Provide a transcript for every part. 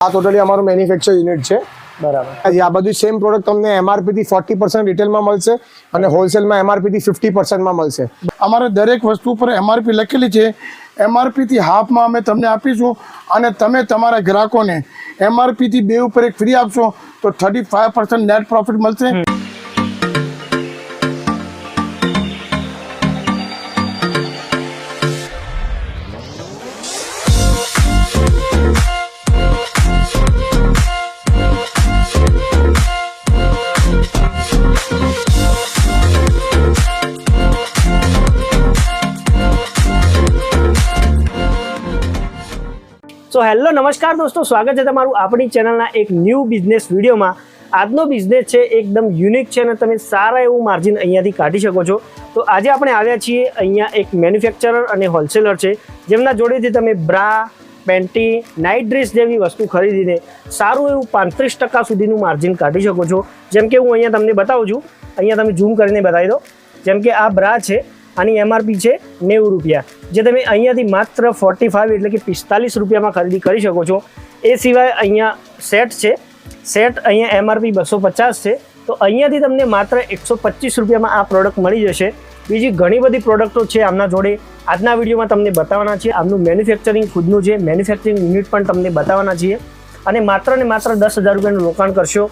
આ ટોટલી અમારું manufacture unit છે. બરાબર. આ બધું સેમ પ્રોડક્ટ તમને એમઆરપી થી ફોર્ટી પર્સન્ટ રિટેલમાં મળશે અને હોલસેલમાં એમઆરપી થી ફિફ્ટી પર્સન્ટમાં મળશે. અમારે દરેક વસ્તુ પર એમઆરપી લખેલી છે. એમઆરપીથી હાફમાં અમે તમને આપીશું અને તમે તમારા ગ્રાહકોને એમઆરપીથી બે ઉપર એક ફ્રી આપશો તો thirty five percent net profit મળશે સો હેલો, નમસ્કાર દોસ્તો, સ્વાગત છે તમારું આપણી ચેનલના એક ન્યૂ બિઝનેસ વિડીયોમાં. આજનો બિઝનેસ છે, એકદમ યુનિક છે અને તમે સારા એવું માર્જિન અહીંયાથી કાઢી શકો છો. તો આજે આપણે આવ્યા છીએ અહીંયા એક મેન્યુફેક્ચરર અને હોલસેલર છે, જેમના જોડેથી તમે બ્રા પેન્ટી નાઇટ ડ્રેસ જેવી વસ્તુ ખરીદીને સારું એવું પાંત્રીસ ટકા સુધીનું માર્જિન કાઢી શકો છો. જેમ કે હું અહીંયા તમને બતાવું છું. અહીંયા તમે ઝૂમ કરીને બતાવી દો. જેમ કે આ બ્રા છે આની એમઆરપી છે નેવું રૂપિયા. જે તમે અહીંયાથી માત્ર ફોર્ટી ફાઇવ એટલે કે પિસ્તાલીસ રૂપિયામાં ખરીદી કરી શકો છો. એ સિવાય અહીંયા સેટ છે. સેટ અહીંયા એમઆરપી બસો પચાસ છે. તો અહીંયાથી તમને માત્ર એકસો પચીસ રૂપિયામાં આ પ્રોડક્ટ મળી જશે. બીજી ઘણી બધી પ્રોડક્ટો છે આમના જોડે. આજના વિડીયોમાં તમને બતાવવાના છે આમનું મેન્યુફેક્ચરિંગ ખુદનું છે મેન્યુફેક્ચરિંગ યુનિટ પણ તમને બતાવવાના છીએ. અને માત્ર ને માત્ર દસ હજાર રૂપિયાનું રોકાણ કરશો.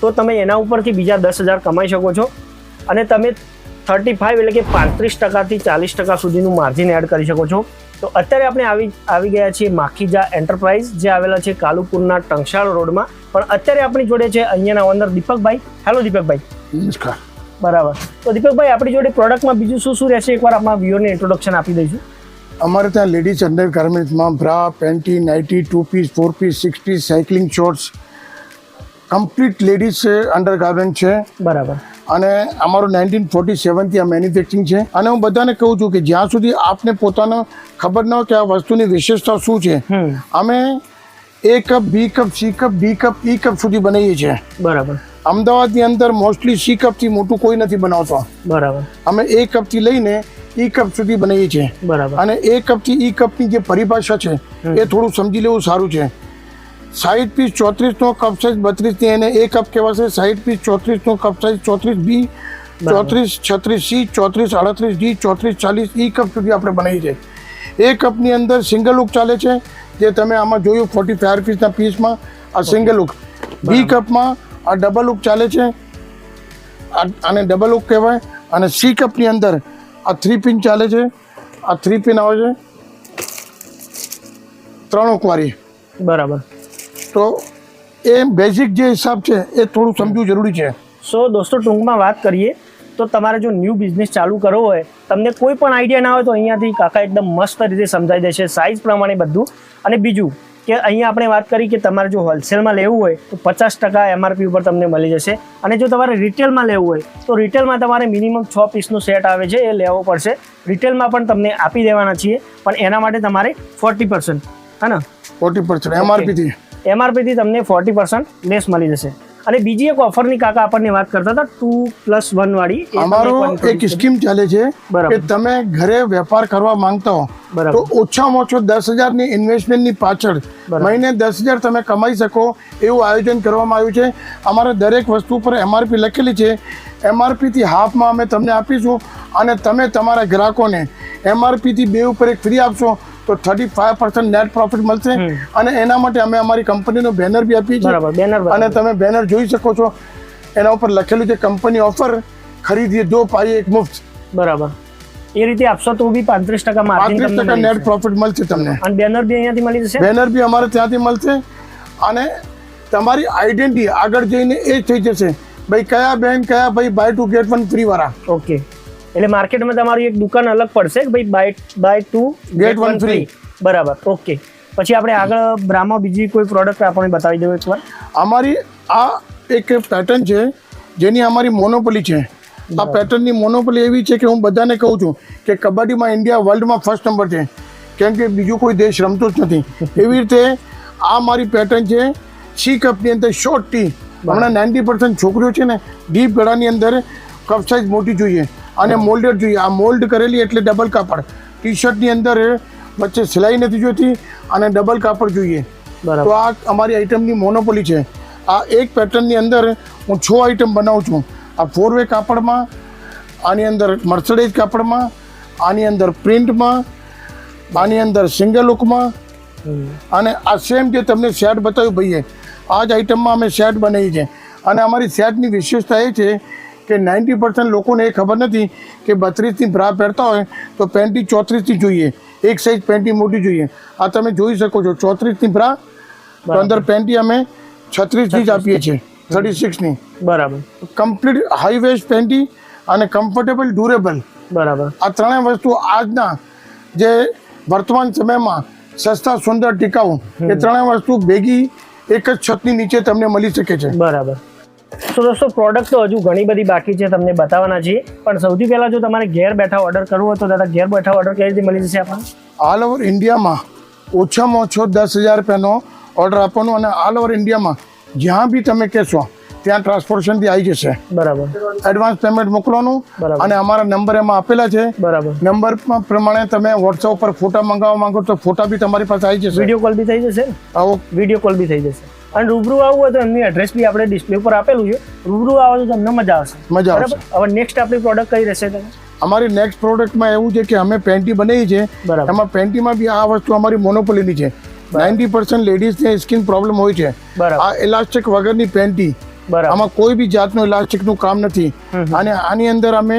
તો તમે એના ઉપરથી બીજા દસ હજાર કમાઈ શકો છો. અને તમે થર્ટી ફાઇવ એટલે કે પાંત્રીસ ટકાથી ચાલીસ ટકા સુધીનું માર્જિન એડ કરી શકો છો. તો અત્યારે આપણે આવી આવી ગયા છીએ માખીજા એન્ટરપ્રાઇઝ જે આવેલા છે કાલુપુરના ટંકશાળ રોડમાં. પણ અત્યારે આપણી જોડે છે અહીંયાના ઓનર દીપકભાઈ. હેલો દીપકભાઈ. નમસ્કાર. બરાબર. તો દીપકભાઈ આપણી જોડે પ્રોડક્ટમાં બીજું શું શું રહેશે? એકવાર આપણા વ્યુઅરને ઇન્ટ્રોડક્શન આપી દઈશું. અમારે ત્યાં ladies under ગાર્મેન્ટ્સમાં bra panty nighty two piece four piece six piece cycling shorts complete ladies under garment છે. બરાબર. અને અમારું નાઇન્ટીન ફોર્ટી સેવનથી આ મેન્યુફેક્ચરિંગ છે. અને હું બધાને કહું છું કે જ્યાં સુધી આપને પોતાનો ખબર ન હોય કે આ વસ્તુની વિશેષતા શું છે અમે A cup B cup C cup D cup E cup સુધી બનાવીએ છીએ. બરાબર. અમદાવાદની અંદર મોસ્ટલી સી કપથી મોટું કોઈ નથી બનાવતો. બરાબર. અમે એ કપથી લઈને ઈ કપ સુધી બનાવીએ છીએ. બરાબર. અને એ કપથી ઈ કપની જે પરિભાષા છે એ થોડું સમજી લેવું સારું છે. સાઈઠ પીસ ચોત્રીસનો કપ સાઇઝ બત્રીસની એને એ કપ કહેવાશે સાઈઠ પીસ ચોત્રીસનો કપ સાઇઝ ચોત્રીસ બી ચોત્રીસ છત્રીસ સી ચોત્રીસ આડત્રીસ ડી ચોત્રીસ ચાલીસ ઈ કપ સુધી આપણે બનાવી છે એ કપની અંદર સિંગલ લુક ચાલે છે જે તમે આમાં જોયું ફોર્ટી ફાઈવ પીસના પીસમાં આ સિંગલ લુક બી કપમાં આ ડબલ લુક ચાલે છે આને ડબલ લુક કહેવાય અને સી કપની અંદર આ થ્રી પિન ચાલે છે આ થ્રી પિન આવે છે ત્રણ ઉકવારી બરાબર તો એ બેઝિક જે હિસાબ છે એ થોડું સમજવું જરૂરી છે. સો દોસ્તો ટૂંકમાં વાત કરીએ તો તમારે જો ન્યૂ બિઝનેસ ચાલુ કરવો હોય તમને કોઈ પણ આઈડિયા ના હોય તો અહીંયાથી કાકા એકદમ મસ્ત રીતે સમજાઈ દેશે સાઇઝ પ્રમાણે બધું. અને બીજું કે અહીંયા આપણે વાત કરી કે તમારે જો હોલસેલમાં લેવું હોય તો પચાસ ટકા એમઆરપી ઉપર તમને મળી જશે. અને જો તમારે રિટેલમાં લેવું હોય તો રિટેલમાં તમારે મિનિમમ છ પીસનું સેટ આવે છે એ લેવો પડશે. રિટેલમાં પણ તમને આપી દેવાના છીએ પણ એના માટે તમારે ફોર્ટી પર્સન્ટ હા ને? ફોર્ટી પર્સન્ટ એમઆરપીથી એમઆરપીથી તમને ફોર્ટી પર્સન્ટ લેસ મળી જશે અને બીજી એક ઓફરની કાકા આપણને વાત કરતા હતા ટુ પ્લસ વન વાળી અમારો એક સ્કીમ ચાલે છે. કે તમે ઘરે વેપાર કરવા માંગતા હો. તો ઓછામાં ઓછો દસ હજારની ઇન્વેસ્ટમેન્ટની પાછળ. મહિને દસ હજાર તમે કમાઈ શકો એવું આયોજન કરવામાં આવ્યું છે અમારે દરેક વસ્તુ પર એમઆરપી લખેલી છે એમઆરપીથી હાફમાં અમે તમને આપીશું અને તમે તમારા ગ્રાહકોને એમઆરપીથી બે ઉપર એક ફ્રી આપશો તો thirty five percent net profit મળશે અને એના માટે અમે અમારી કંપનીનો બેનર બી આપીએ છીએ. બેનર અને તમે બેનર જોઈ શકો છો. એના ઉપર લખેલું છે કંપની ઓફર ખરીદીએ દો પાઈએ એક મુફ્ત. બરાબર. એ રીતે આપશો તો બી પાંત્રીસ ટકા માર્જિન પાંત્રીસ ટકા નેટ પ્રોફિટ મળશે તમને. અને બેનર બી અહીંયાથી મળી જશે? બેનર બી અમારે ત્યાંથી મળશે. અને તમારી આઈડેન્ટિટી આગળ જઈને એ થઈ જશે. ભાઈ કયા બેન કયા ભાઈ buy two get one free વાળા? ઓકે એટલે માર્કેટમાં તમારી એક દુકાન અલગ પડશે કે ભાઈ buy buy two get one free બરાબર ઓકે પછી આપણે આગળ બ્રામાં બીજી કોઈ પ્રોડક્ટ આપણે બતાવી દઉં એકવાર. અમારી આ એક પેટર્ન છે જેની અમારી મોનોપોલી છે. આ પેટર્નની મોનોપોલી એવી છે કે હું બધાને કહું છું કે કબડ્ડીમાં ઇન્ડિયા વર્લ્ડમાં ફર્સ્ટ નંબર છે. કેમ કે બીજું કોઈ દેશ રમતો જ નથી. એવી રીતે આ મારી પેટર્ન છે. સી કપની અંદર શોર્ટ ટી હમણાં નાઇન્ટી પર્સન્ટ છોકરીઓ છે ને ડીપ ગળાની અંદર કપ સાઇઝ મોટી જોઈએ અને મોલ્ડેડ જોઈએ. આ મોલ્ડ કરેલી એટલે ડબલ કાપડ. ટી શર્ટની અંદર વચ્ચે સિલાઈ નથી જોતી અને ડબલ કાપડ જોઈએ. બરાબર. તો આ અમારી આઈટમની મોનોપોલી છે. આ એક પેટર્નની અંદર હું છ આઈટમ બનાવું છું. આ ફોર વે કાપડમાં આની અંદર મર્સડાઇઝ કાપડમાં આની અંદર પ્રિન્ટમાં આની અંદર સિંગલ લુકમાં અને આ સેમ જે તમને સેટ બતાવ્યું ભાઈએ આ જ આઈટમમાં અમે સેટ બનાવી છે. અને અમારી સેટની વિશેષતા એ છે કે નાઇન્ટી પર્સન્ટ લોકોને એ ખબર નથી કે બત્રીસની બ્રા પહેરતા હોય તો પેન્ટી ચોત્રીસની જોઈએ. એક સાઈઝ પેન્ટી મોટી જોઈએ. આ તમે જોઈ શકો છો ચોત્રીસની બ્રા તો અંદર પેન્ટી અમે છત્રીસની જ આપીએ છીએ થર્ટી સિક્સની બરાબર. કમ્પ્લીટ હાઈ વેસ્ટ પેન્ટી અને કમ્ફર્ટેબલ ડ્યુરેબલ બરાબર. આ ત્રણેય વસ્તુ આજના જે વર્તમાન સમયમાં સસ્તા સુંદર ટીકાઉ એ ત્રણેય વસ્તુ ભેગી એક જ છતની નીચે તમને મળી શકે છે. બરાબર. તો દોસ્તો પ્રોડક્ટ તો હજુ ઘણી બધી બાકી છે તમને બતાવવાના છે પણ સૌથી પહેલા જો તમારે ઘેર બેઠા ઓર્ડર કરવો હોય તો દાદા ઘેર બેઠા ઓર્ડર કેવી રીતે મળી જશે આપણને? ઓલ ઓવર ઇન્ડિયામાં ઓછામાં ઓછો દસ હજાર રૂપિયાનો ઓર્ડર આપવાનો અને ઓલ ઓવર ઇન્ડિયામાં જ્યાં બી તમે કહેશો ત્યાં ટ્રાન્સપોર્ટેશનથી આવી જશે. બરાબર. એડવાન્સ પેમેન્ટ મોકલવાનું. અને અમારા નંબર એમાં આપેલા છે. બરાબર. નંબર પ્રમાણે તમે વોટ્સઅપ ઉપર ફોટા મંગાવવા માંગો તો ફોટા બી તમારી પાસે આવી જશે. વીડિયો કોલ બી થઈ જશે આવો. વીડિયો કોલ બી થઈ જશે. અને રૂબરૂ આવવું હોય તો એમની એડ્રેસ બી આપણે ડિસ્પ્લે ઉપર આપેલું છે. રૂબરૂ આવો તો તમને મજા આવશે. મજા આવશે. બરાબર હવે નેક્સ્ટ આપણી પ્રોડક્ટ કઈ રહેશે તમે અમારી નેક્સ્ટ પ્રોડક્ટમાં એવું છે કે અમે પેન્ટી બનાવી છે. બરાબર. એમાં પેન્ટીમાં બી આ વસ્તુ અમારી મોનોપોલીની છે. નાઇન્ટી પર્સન્ટ લેડીઝને સ્કિન પ્રોબ્લેમ હોય છે. આ ઇલાસ્ટિક વગરની પેન્ટી આમાં કોઈ બી જાતનું ઇલાસ્ટિકનું કામ નથી. અને આની અંદર અમે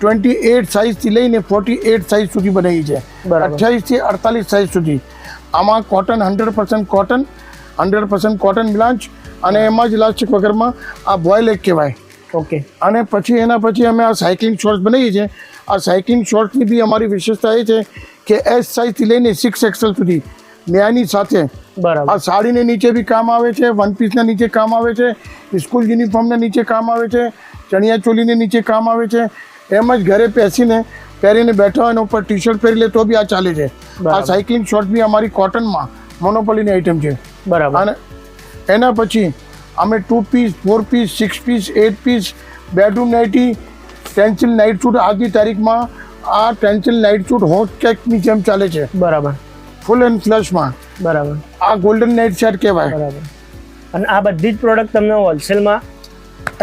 ટ્વેન્ટી એટ સાઇઝથી લઈને ફોર્ટી એટ સાઇઝ સુધી બનાવી છે. અઠ્યાવીસથી અડતાલીસ સાઇઝ સુધી. આમાં cotton hundred percent cotton hundred percent cotton blanch અને એમાં જ લાસ્ટિક વગરમાં આ બોય એક કહેવાય. ઓકે. અને પછી એના પછી અમે આ સાયકલિંગ શોર્ટ્સ બનાવીએ છીએ. આ સાયકલિંગ શોર્ટ્સની બી અમારી વિશેષતા એ છે કે એસ સાઇઝથી લઈને સિક્સ એક્સેલ સુધી ન્યાયની સાથે બરાબર. આ સાડીને નીચે બી કામ આવે છે વન પીસના નીચે કામ આવે છે સ્કૂલ યુનિફોર્મના નીચે કામ આવે છે ચણિયા ચોલીને નીચે કામ આવે છે એમ જ ઘરે બેસીને પહેરીને બેઠા હોય અને ઉપર ટી શર્ટ પહેરી લે તો બી આ ચાલે છે. આ સાયકલિંગ શોર્ટ બી અમારી કોટનમાં મોનોપોલીની આઈટમ છે. બરાબર. અને એના પછી અમે two piece four piece six piece eight piece bedroom nighty Tencel night suit આજની તારીખમાં આ ટેન્સિલ નાઇટ સૂટ હોટ કેકની જેમ ચાલે છે. બરાબર. ફૂલ એન્ડ ફ્લશમાં બરાબર. આ ગોલ્ડન નાઇટ સેટ કહેવાય. બરાબર. અને આ બધી જ પ્રોડક્ટ તમને હોલસેલમાં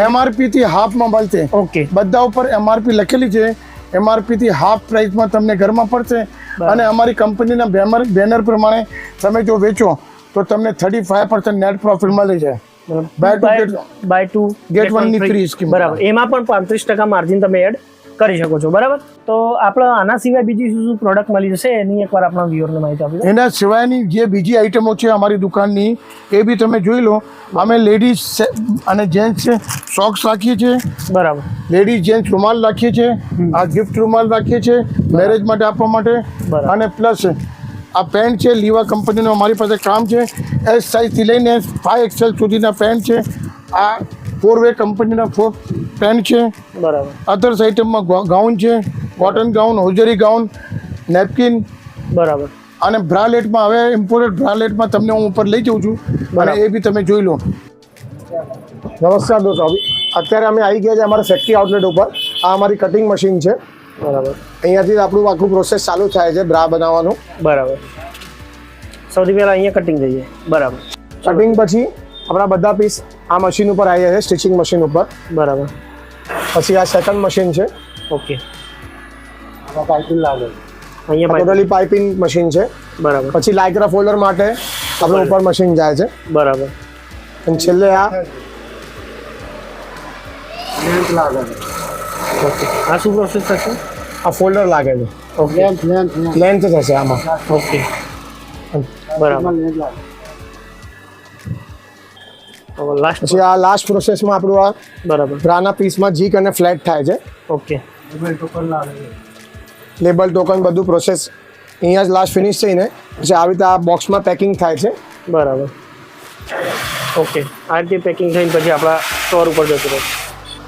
એમઆરપી થી હાફમાં મળશે. ઓકે બધા ઉપર એમઆરપી લખેલી છે. એમઆરપી થી હાફ પ્રાઇસમાં તમને ઘરમાં પડશે. અને અમારી કંપનીના બેનર બેનર પ્રમાણે તમે જો વેચો તો તમને thirty five percent net profit મળે છે buy two buy two get વનની ફ્રી સ્કીમ બરાબર. એમાં પણ પાંત્રીસ ટકા માર્જિન તમે એડ કરી શકો છો બરાબર? તો આપણે આના સિવાય બીજી શું શું પ્રોડક્ટ મળી જશે એની એકવાર આપણા વ્યુઅરને માહિતી આપી એના સિવાયની જે બીજી આઈટમો છે અમારી દુકાનની એ બી તમે જોઈ લો. અમે લેડીઝ અને જેન્ટ્સ સોક્સ રાખીએ છીએ. બરાબર. લેડીઝ જેન્ટ્સ રૂમાલ રાખીએ છીએ. આ ગિફ્ટ રૂમાલ રાખીએ છીએ મેરેજ માટે આપવા માટે. અને પ્લસ આ પેન્ટ છે લીવા કંપનીનું અમારી પાસે કામ છે. એસ સાઇઝથી લઈને ફાઇવ એક્સેલ સુધીના પેન્ટ છે. આ ફોર વે કંપનીના ફોર પેન્ટ છે બરાબર. અધર્સ આઇટમમાં ગાઉન છે cotton gown hosiery gown napkin બરાબર. અને બ્રાલેટમાં હવે ઇમ્પોર્ટેડ બ્રાલેટમાં તમને હું ઉપર લઈ જઉં છું અને એ બી તમે જોઈ લો. નમસ્કાર દોસ્તો. અત્યારે અમે આવી ગયા છે અમારા ફેક્ટરી આઉટલેટ ઉપર. આ અમારી કટિંગ મશીન છે. બરાબર. અહીંયાથી આપણું આખું પ્રોસેસ ચાલુ થાય છે બ્રા બનાવવાનું. બરાબર. સૌથી પહેલાં અહીંયા કટિંગ થઈ જાય. બરાબર. કટિંગ પછી આપણા બધા પીસ આ મશીન ઉપર આવી જાય છે સ્ટિચિંગ મશીન ઉપર. બરાબર. પછી આ સેકન્ડ મશીન છે. ઓકે. પાઇપિંગ લાગે. અહીંયા પાઇપ ટોટલી પાઇપિંગ મશીન છે. બરાબર. પછી લાઇક્રા ફોલ્ડર માટે આપણે ઉપર મશીન જાય છે. બરાબર. અને છેલ્લે આ ઓકે. આ શું પ્રોસેસ થશે? આ ફોલ્ડર લાગે છે ઓકે લેન્થ થશે આમાં. ઓકે. બરાબર. લાસ્ટ પછી આ લાસ્ટ પ્રોસેસમાં આપણું આ બરાબર. રાના પીસમાં જીક અને ફ્લેટ થાય છે. ઓકે. લેબલ ટોકન બધું પ્રોસેસ અહીંયા જ લાસ્ટ ફિનિશ થઈને પછી આવી રીતે આ બોક્સમાં પેકિંગ થાય છે. બરાબર. ઓકે. આ રીતે પેકિંગ થઈને પછી આપણા સ્ટોર ઉપર જતું રહે.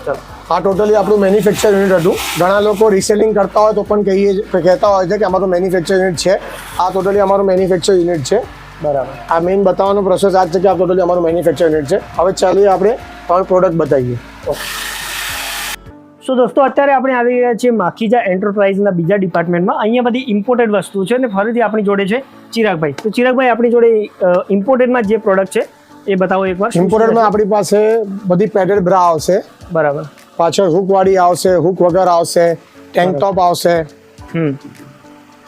ચાલો. આ ટોટલી આપણું મેન્યુફેક્ચર યુનિટ હતું. ઘણા લોકો રિસેલિંગ કરતા હોય તો પણ કહીએ કહેતા હોય છે કે અમારું મેન્યુફેક્ચર યુનિટ છે. આ ટોટલી અમારું મેન્યુફેક્ચર યુનિટ છે. બરાબર. આ મેઇન બતાવવાનો પ્રોસેસ આ જ છે કે આ ટોટલી અમારું મેન્યુફેક્ચર યુનિટ છે. હવે ચાલીએ આપણે ત્રણ પ્રોડક્ટ બતાવીએ. સો દોસ્તો અત્યારે આપણે આવી રહ્યા છીએ માખીજા એન્ટરપ્રાઇઝના બીજા ડિપાર્ટમેન્ટમાં અહીંયા બધી ઇમ્પોર્ટેડ વસ્તુ છે અને ફરીથી આપણી જોડે છે ચિરાગભાઈ. તો ચિરાગભાઈ આપણી જોડે ઇમ્પોર્ટેડમાં જે પ્રોડક્ટ છે એ બતાવો એકવાર ઇમ્પોર્ટેડમાં આપણી પાસે બધી પેટેડ બ્રા આવશે. બરાબર. પાછળ હુકવાળી આવશે હુક વગર આવશે ટેન્ક ટોપ આવશે. હમ.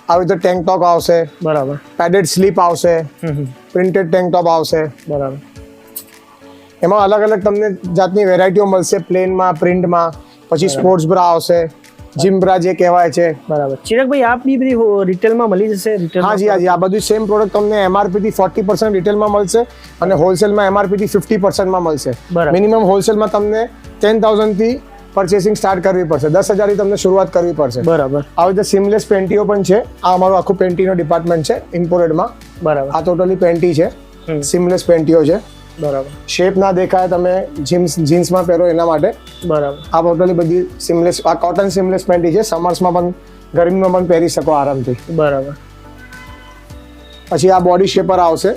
આવી રીતે ટેન્ક ટોપ આવશે. બરાબર. પેડેડ સ્લીપ આવશે. હમ હમ. પ્રિન્ટેડ ટેન્ક ટોપ આવશે. બરાબર. એમાં અલગ અલગ તમને જાતની વેરાયટીઓ મળશે પ્લેનમાં પ્રિન્ટમાં પછી સ્પોર્ટ્સ બ્રા આવશે જીમ બ્રા જે કહેવાય છે. બરાબર. ચિરાગભાઈ આપ બી બધી રિટેલમાં મળી જશે રિટેલ હા જી હા જી. આ બધું સેમ પ્રોડક્ટ તમને એમઆરપી થી ફોર્ટી પર્સન્ટ રિટેલમાં મળશે અને હોલસેલમાં એમઆરપી થી ફિફ્ટી પર્સન્ટમાં મળશે. મિનિમમ હોલસેલમાં તમને ટેન થાઉઝન્ડથી પરચેસિંગ સ્ટાર્ટ કરવી પડશે. દસ હજારથી તમને શરૂઆત કરવી પડશે. બરાબર. આવી રીતે સિમલેસ પેન્ટીઓ પણ છે. આ અમારું આખું પેન્ટીનો ડિપાર્ટમેન્ટ છે ઇમ્પોર્ટેડમાં બરાબર. આ ટોટલી પેન્ટી છે. સિમલેસ પેન્ટીઓ છે. બરાબર. શેપ ના દેખાય તમે જીન્સ જીન્સમાં પહેરો એના માટે. બરાબર. આ ટોટલી બધી સિમલેસ આ કોટન સિમલેસ પેન્ટી છે. સમર્સમાં પણ ગરમીમાં પણ પહેરી શકો આરામથી. બરાબર. પછી આ બોડી શેપર આવશે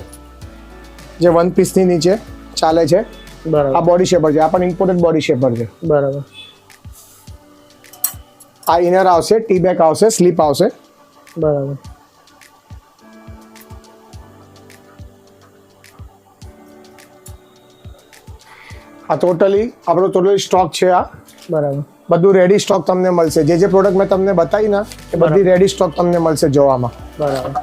જે વન પીસની નીચે ચાલે છે. બરાબર. આ બોડી શેપર છે. આ પણ ઇમ્પોર્ટેડ બોડી શેપર છે. બરાબર. આ ઇનર આવશે ટી બેક આવશે સ્લીપ આવશે. બરાબર. આ ટોટલી આપણો ટોટલી સ્ટોક છે આ. બરાબર. બધું રેડી સ્ટોક તમને મળશે. જે જે પ્રોડક્ટ મેં તમને બતાવી ના એ બધી રેડી સ્ટોક તમને મળશે જોવામાં. બરાબર.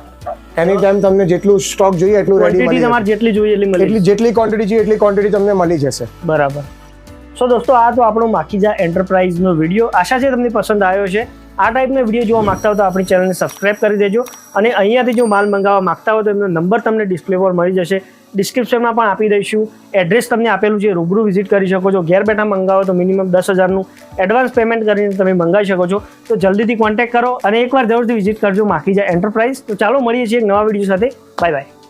એની ટાઈમ તમને જેટલું સ્ટોક જોઈએ એટલું રેડી તમારે જેટલી જોઈએ એટલી જેટલી ક્વોન્ટિટી જોઈએ એટલી ક્વોન્ટિટી તમને મળી જશે. બરાબર. સો દોસ્તો, આ તો આપણો માખીજા એન્ટરપ્રાઇઝનો વીડિયો આશા છે તમને પસંદ આવ્યો છે આ ટાઈપના વીડિયો જોવા માગતા હો તો આપણી ચેનલને સબસ્ક્રાઇબ કરી દેજો અને અહીંયાથી જો માલ મંગાવવા માગતા હો તો એમનો નંબર તમને ડિસ્પ્લે પર મળી જશે. ડિસ્ક્રિપ્શનમાં પણ આપી દઈશું. એડ્રેસ તમને આપેલું છે, રૂબરૂ વિઝિટ કરી શકો છો. ઘેર બેઠા મંગાવો તો મિનિમમ દસ હજારનું એડવાન્સ પેમેન્ટ કરીને તમે મંગાવી શકો છો. તો જલ્દીથી કોન્ટેક્ટ કરો અને એકવાર જરૂરથી વિઝિટ કરજો માખીજા એન્ટરપ્રાઇઝ તો ચાલો, મળીએ છીએ એક નવા વીડિયો સાથે. Bye bye